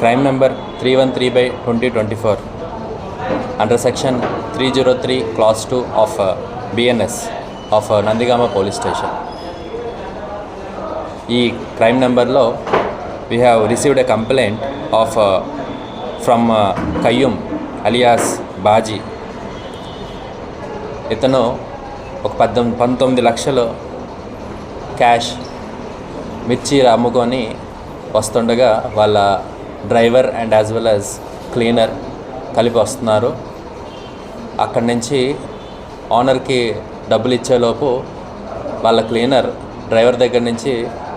Crime number three one three by twenty twenty four under section three zero three clause two of BNS of Nandigama police station ఈ crime నెంబర్లో we have received a complaint of from Qayyum alias Baji ఇతను ఒక పద్దెనిమిది పంతొమ్మిది లక్షలు cash మిర్చి అమ్ముకొని వస్తుండగా వాళ్ళ driver and as well as cleaner కలిపి వస్తున్నారు. అక్కడి నుంచి ఓనర్కి డబ్బులు ఇచ్చేలోపు వాళ్ళ క్లీనర్ డ్రైవర్ దగ్గర నుంచి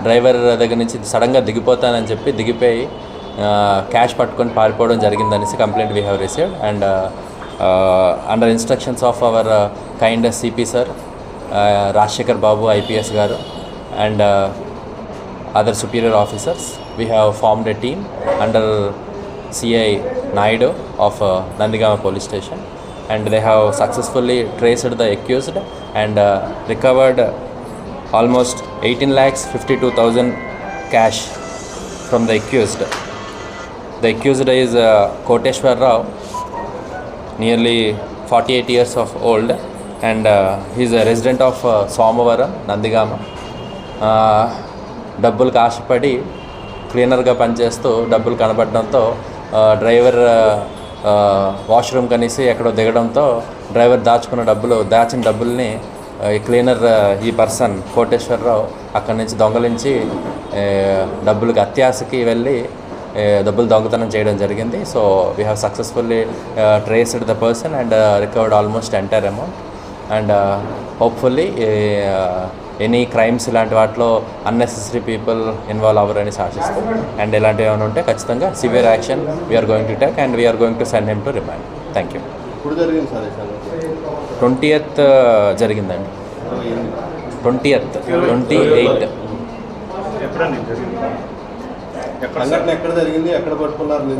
డ్రైవర్ దగ్గర నుంచి సడన్గా దిగిపోతానని చెప్పి దిగిపోయి క్యాష్ పట్టుకొని పారిపోవడం జరిగిందనేసి complaint we have received and under instructions of our kind CP sir Rajasekhar Babu IPS garu and other superior officers. We have formed a team under CI Naidu of uh, Nandigama police station and they have successfully traced the accused and uh, recovered almost 18 lakhs 52,000 cash from the accused. The accused is uh, Koteshwar Rao, nearly 48 years of old and uh, he is a resident of uh, Nandigama. Uh, డబ్బులకు ఆశపడి క్లీనర్గా పనిచేస్తూ డబ్బులు కనబడడంతో driver washroom కనేసి ఎక్కడో దిగడంతో driver దాచుకున్న డబ్బులు దాచిన డబ్బుల్ని ఈ క్లీనర్ ఈ పర్సన్ కోటేశ్వరరావు అక్కడి నుంచి దొంగలించి డబ్బులకు అత్యాశకి వెళ్ళి డబ్బులు దొంగతనం చేయడం జరిగింది. So we have successfully traced the person and recovered almost entire amount and hopefully any crimes ఇలాంటి వాటిలో అన్నెసెసరీ పీపుల్ ఇన్వాల్వ్ అవ్వరని ఆశిస్తూ అండ్ ఇలాంటివి ఏమైనా ఉంటే ఖచ్చితంగా severe action we're going to take and we're going to send him to remand thank you twenty eighth జరిగిందండి. Twenty eighth twenty eight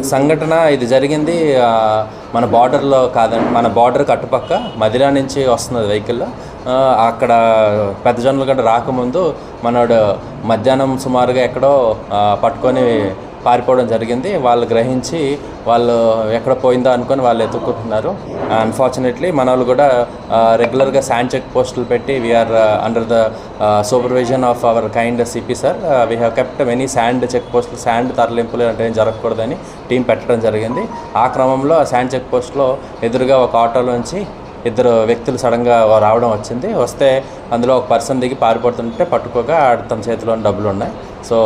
సంఘటన ఇది జరిగింది ఆ, మన బార్డర్లో కాదండి మన బార్డర్ కట్టుపక్క మదిరా నుంచి వస్తున్నది వెహికల్ ఆ, అక్కడ పెద్ద జొన్నల గడ్డ రాకముందు మనోడు మధ్యాహ్నం సుమారుగా ఎక్కడో పట్టుకొని పారిపోవడం జరిగింది. వాళ్ళు గ్రహించి వాళ్ళు ఎక్కడ పోయిందో అనుకొని వాళ్ళు ఎత్తుకుంటున్నారు అన్ఫార్చునేట్లీ మన వాళ్ళు కూడా రెగ్యులర్గా శాండ్ చెక్ పోస్టులు పెట్టి we're under the supervision of our kind CP sir we have kept many sand check పోస్టులు శాండ్ తరలింపులు అంటే ఏం జరగకూడదని టీం పెట్టడం జరిగింది. ఆ క్రమంలో ఆ శాండ్ చెక్ పోస్ట్లో ఎదురుగా ఒక ఆటోలోంచి ఇద్దరు వ్యక్తులు సడన్గా రావడం వచ్చింది. వస్తే అందులో ఒక పర్సన్ దిగి పారిపోతుంటే పట్టుకోగా ఆడ తన చేతిలో డబ్బులు ఉన్నాయి. సో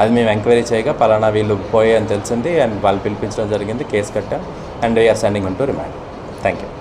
అది మేము ఎంక్వైరీ చేయగా పలానా వీళ్ళు పోయి అని తెలిసింది. అండ్ వాళ్ళు పిలిపించడం జరిగింది. కేసు కట్టాం. అండ్ వీఆర్ సెండింగ్ ఉంటూ రిమాండ్ థ్యాంక్ యూ